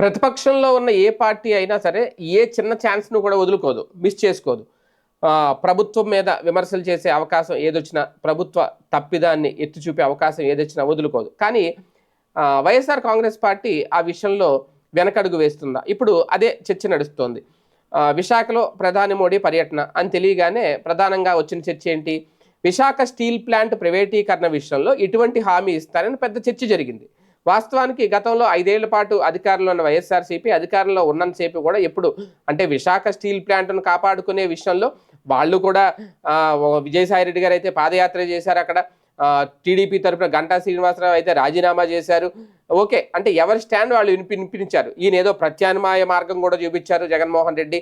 ప్రతిపక్షంలో ఉన్న ఏ పార్టీ అయినా సరే ఏ చిన్న ఛాన్స్ను కూడా వదులుకోదు మిస్ చేసుకోదు. ప్రభుత్వం మీద విమర్శలు చేసే అవకాశం ఏదొచ్చినా ప్రభుత్వ తప్పిదాన్ని ఎత్తి చూపే అవకాశం ఏదొచ్చినా వదులుకోదు. కానీ వైఎస్ఆర్ కాంగ్రెస్ పార్టీ ఆ విషయంలో వెనకడుగు వేస్తుందా? ఇప్పుడు అదే చర్చ నడుస్తోంది. విశాఖలో ప్రధాని మోడీ పర్యటన అని తెలియగానే ప్రధానంగా వచ్చిన చర్చ ఏంటి? విశాఖ స్టీల్ ప్లాంట్ ప్రైవేటీకరణ విషయంలో ఇటువంటి హామీ ఇస్తారని పెద్ద చర్చ జరిగింది. వాస్తవానికి గతంలో ఐదేళ్ళ పాటు అధికారంలో ఉన్న వైఎస్ఆర్సీపీ అధికారంలో ఉన్నంతసేపు కూడా ఎప్పుడు అంటే విశాఖ స్టీల్ ప్లాంట్ను కాపాడుకునే విషయంలో వాళ్ళు కూడా విజయసాయిరెడ్డి విజయసాయి రెడ్డి గారు అయితే పాదయాత్ర చేశారు అక్కడ. టీడీపీ తరపున గంటా శ్రీనివాసరావు అయితే రాజీనామా చేశారు. ఓకే అంటే ఎవరి స్టాండ్ వాళ్ళు వినిపి వినిపించారు? ఈయన ఏదో ప్రత్యామ్నాయ మార్గం కూడా చూపించారు జగన్మోహన్ రెడ్డి.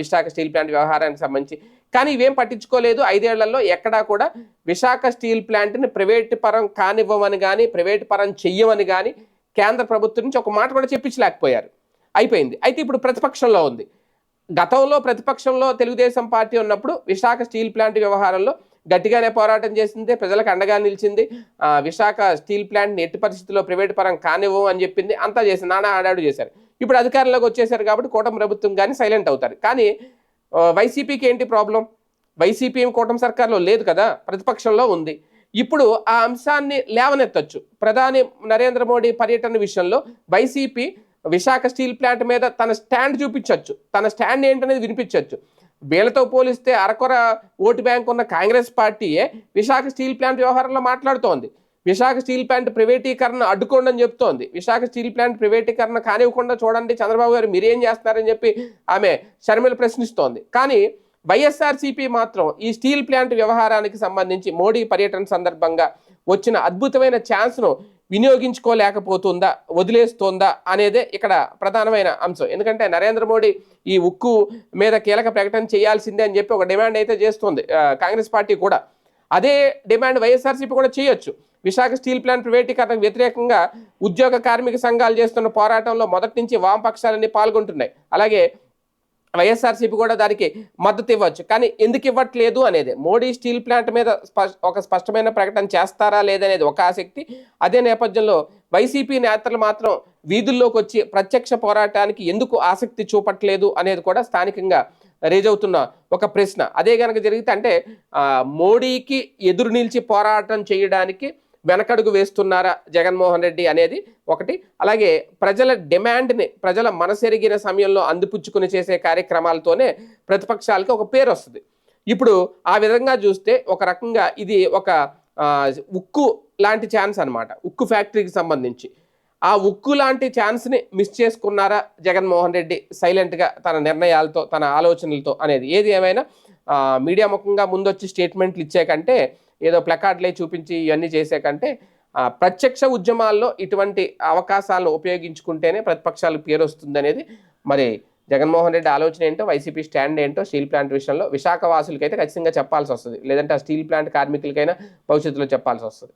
విశాఖ స్టీల్ ప్లాంట్ వ్యవహారానికి సంబంధించి. కానీ ఇవేం పట్టించుకోలేదు. ఐదేళ్ళలో ఎక్కడా కూడా విశాఖ స్టీల్ ప్లాంట్ని ప్రైవేట్ పరం కానివ్వమని కానీ ప్రైవేట్ పరం చెయ్యమని కానీ కేంద్ర ప్రభుత్వం నుంచి ఒక మాట కూడా చెప్పించలేకపోయారు. అయిపోయింది. అయితే ఇప్పుడు ప్రతిపక్షంలో ఉంది. గతంలో ప్రతిపక్షంలో తెలుగుదేశం పార్టీ ఉన్నప్పుడు విశాఖ స్టీల్ ప్లాంట్ వ్యవహారంలో గట్టిగానే పోరాటం చేసింది ప్రజలకు అండగా నిలిచింది. విశాఖ స్టీల్ ప్లాంట్ని ఎట్టి పరిస్థితుల్లో ప్రైవేట్ పరం కానివ్వం అని చెప్పింది. అంతా చేసి నానా ఆడాడు చేశారు. ఇప్పుడు అధికారంలోకి వచ్చేసారు కాబట్టి కూటమి ప్రభుత్వం కానీ సైలెంట్ అవుతారు. కానీ వైసీపీకి ఏంటి ప్రాబ్లం వైసీపీ ఏం కూటమి సర్కార్లో లేదు కదా ప్రతిపక్షంలో ఉంది. ఇప్పుడు ఆ అంశాన్ని లేవనెత్తచ్చు. ప్రధాని నరేంద్ర మోడీ పర్యటన విషయంలో వైసీపీ విశాఖ స్టీల్ ప్లాంట్ మీద తన స్టాండ్ చూపించవచ్చు తన స్టాండ్ ఏంటనేది వినిపించవచ్చు వీళ్ళతో పోలిస్తే అరకొర ఓటు బ్యాంక్ ఉన్న కాంగ్రెస్ పార్టీయే విశాఖ స్టీల్ ప్లాంట్ వ్యవహారంలో మాట్లాడుతోంది. విశాఖ స్టీల్ ప్లాంట్ ప్రైవేటీకరణ అడ్డుకోండి అని చెప్తోంది. విశాఖ స్టీల్ ప్లాంట్ ప్రైవేటీకరణ కానివ్వకుండా చూడండి చంద్రబాబు గారు మీరేం చేస్తున్నారని చెప్పి ఆమె షర్మిల ప్రశ్నిస్తోంది. కానీ వైఎస్ఆర్సీపీ మాత్రం ఈ స్టీల్ ప్లాంట్ వ్యవహారానికి సంబంధించి మోడీ పర్యటన సందర్భంగా వచ్చిన అద్భుతమైన ఛాన్స్ను వినియోగించుకోలేకపోతుందా వదిలేస్తోందా అనేదే ఇక్కడ ప్రధానమైన అంశం. ఎందుకంటే నరేంద్ర మోడీ ఈ ఉక్కు మీద కీలక ప్రకటన చేయాల్సిందే అని చెప్పి ఒక డిమాండ్ అయితే చేస్తుంది. కాంగ్రెస్ పార్టీ కూడా. అదే డిమాండ్ వైఎస్ఆర్సీపీ కూడా చేయొచ్చు. విశాఖ స్టీల్ ప్లాంట్ ప్రైవేటీకరణకు వ్యతిరేకంగా ఉద్యోగ కార్మిక సంఘాలు చేస్తున్న పోరాటంలో మొదటి నుంచి వామపక్షాలన్నీ పాల్గొంటున్నాయి. అలాగే వైఎస్ఆర్సీపీ కూడా దానికి మద్దతు ఇవ్వచ్చు. కానీ ఎందుకు ఇవ్వట్లేదు అనేది మోడీ స్టీల్ ప్లాంట్ మీద ఒక స్పష్టమైన ప్రకటన చేస్తారా లేదనేది ఒక ఆసక్తి. అదే నేపథ్యంలో వైసీపీ నేతలు మాత్రం వీధుల్లోకి వచ్చి ప్రత్యక్ష పోరాటానికి ఎందుకు ఆసక్తి చూపట్లేదు అనేది కూడా స్థానికంగా రేజ్ అవుతున్న ఒక ప్రశ్న. అదే కనుక జరిగితే అంటే మోడీకి ఎదురు నిలిచి పోరాటం చేయడానికి వెనకడుగు వేస్తున్నారా జగన్మోహన్ రెడ్డి అనేది ఒకటి. అలాగే ప్రజల డిమాండ్ని ప్రజల మనసెరిగిన సమయంలో అందిపుచ్చుకుని చేసే కార్యక్రమాలతోనే ప్రతిపక్షాలకి ఒక పేరు వస్తుంది. ఇప్పుడు ఆ విధంగా చూస్తే ఒక రకంగా ఇది ఒక ఉక్కు లాంటి ఛాన్స్ అనమాట ఉక్కు ఫ్యాక్టరీకి సంబంధించి. ఆ ఉక్కు లాంటి ఛాన్స్ని మిస్ చేసుకున్నారా జగన్మోహన్ రెడ్డి సైలెంట్గా తన నిర్ణయాలతో తన ఆలోచనలతో అనేది? ఏది ఏమైనా మీడియా ముఖంగా ముందొచ్చి స్టేట్మెంట్లు ఇచ్చే కంటే ఏదో ప్లకార్డ్లే చూపించి ఇవన్నీ చేసే కంటే ప్రత్యక్ష ఉద్యమాల్లో ఇటువంటి అవకాశాలను ఉపయోగించుకుంటేనే ప్రతిపక్షాలు పేరు వస్తుంది అనేది మరి జగన్మోహన్ రెడ్డి ఆలోచన ఏంటో వైసీపీ స్టాండ్ ఏంటో స్టీల్ ప్లాంట్ విషయంలో విశాఖ వాసులకైతే ఖచ్చితంగా చెప్పాల్సి వస్తుంది. లేదంటే ఆ స్టీల్ ప్లాంట్ కార్మికులకైనా భవిష్యత్తులో చెప్పాల్సి వస్తుంది.